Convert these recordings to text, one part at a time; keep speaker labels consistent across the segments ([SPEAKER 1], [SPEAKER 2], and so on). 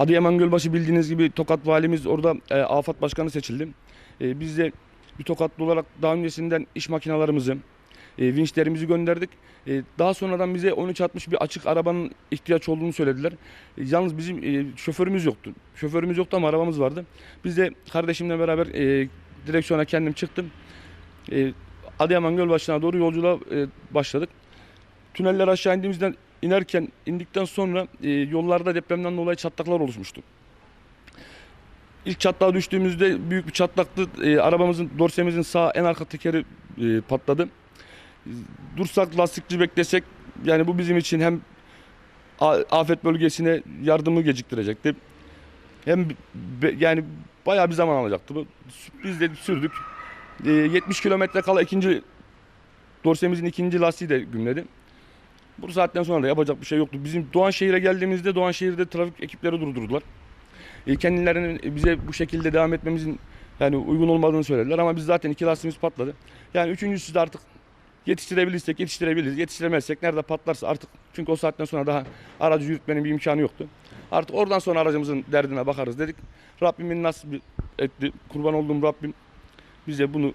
[SPEAKER 1] Adıyaman Gölbaşı bildiğiniz gibi Tokat valimiz orada e, afat başkanı seçildi. E, biz de bir Tokatlı olarak daha öncesinden iş makinalarımızı, e, vinçlerimizi gönderdik. E, daha sonradan bize 1360 bir açık arabanın ihtiyaç olduğunu söylediler. E, yalnız bizim e, şoförümüz yoktu. Şoförümüz yoktu ama arabamız vardı. Biz de kardeşimle beraber e, direksiyona kendim çıktım. E, Adıyaman Gölbaşı'na doğru yolculuğa e, başladık. Tüneller aşağı indiğimizden inerken indikten sonra e, yollarda depremden dolayı çatlaklar oluşmuştu. İlk çatlağa düştüğümüzde büyük bir çatlaktı. E, arabamızın dorsemizin sağ en arka tekeri e, patladı. Dursak lastikçi beklesek yani bu bizim için hem afet bölgesine yardımı geciktirecekti. Hem be- yani bayağı bir zaman alacaktı. Bu Biz de sürdük. E, 70 kilometre kala ikinci dorsemizin ikinci lastiği de gümledi. Bu saatten sonra da yapacak bir şey yoktu. Bizim Doğanşehir'e geldiğimizde Doğanşehir'de trafik ekipleri durdurdular. E, kendilerinin bize bu şekilde devam etmemizin yani uygun olmadığını söylediler ama biz zaten iki lastiğimiz patladı. Yani üçüncüsü de artık yetiştirebilirsek yetiştirebiliriz. Yetiştiremezsek nerede patlarsa artık çünkü o saatten sonra daha aracı yürütmenin bir imkanı yoktu. Artık oradan sonra aracımızın derdine bakarız dedik. Rabbimin nasip etti. Kurban olduğum Rabbim bize bunu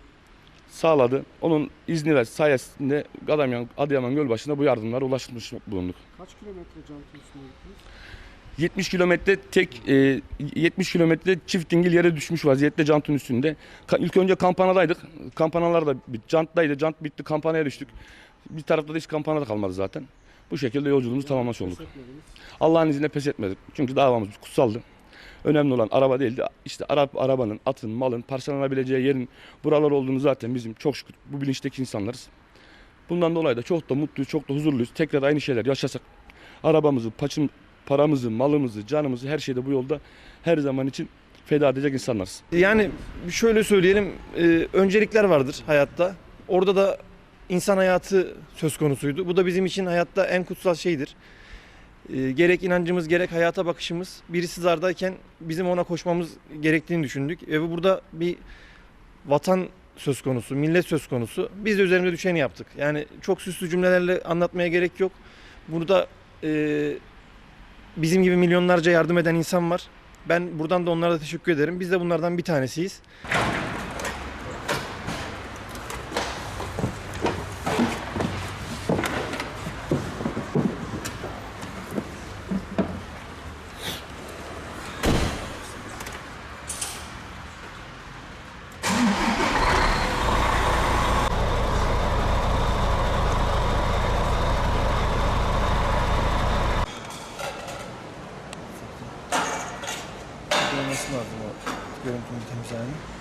[SPEAKER 1] sağladı. Onun izni ve sayesinde Adıyaman, Adıyaman Gölbaşı'nda bu yardımlara ulaşmış bulunduk.
[SPEAKER 2] Kaç kilometre üstüne gittiniz?
[SPEAKER 1] 70 kilometre tek e, 70 kilometre çift dingil yere düşmüş vaziyette jantın üstünde. Ka- İlk önce kampanadaydık. Kampanalar da bit, janttaydı. Jant bitti. Kampanaya düştük. Bir tarafta da hiç kampana da kalmadı zaten. Bu şekilde yolculuğumuzu tamamlamış olduk. Allah'ın izniyle pes etmedik. Çünkü davamız kutsaldı. Önemli olan araba değildi. İşte Arap arabanın, atın, malın parçalanabileceği yerin buralar olduğunu zaten bizim çok şükür bu bilinçteki insanlarız. Bundan dolayı da çok da mutluyuz, çok da huzurluyuz. Tekrar aynı şeyler yaşasak arabamızı, paçın, paramızı, malımızı, canımızı her şeyde bu yolda her zaman için feda edecek insanlarız.
[SPEAKER 3] Yani şöyle söyleyelim, e, öncelikler vardır hayatta. Orada da insan hayatı söz konusuydu. Bu da bizim için hayatta en kutsal şeydir. E, gerek inancımız gerek hayata bakışımız birisi zardayken bizim ona koşmamız gerektiğini düşündük. Ve burada bir vatan söz konusu, millet söz konusu. Biz de üzerimize düşeni yaptık. Yani çok süslü cümlelerle anlatmaya gerek yok. Burada e, bizim gibi milyonlarca yardım eden insan var. Ben buradan da onlara da teşekkür ederim. Biz de bunlardan bir tanesiyiz. Olması lazım o görüntünün temiz halini.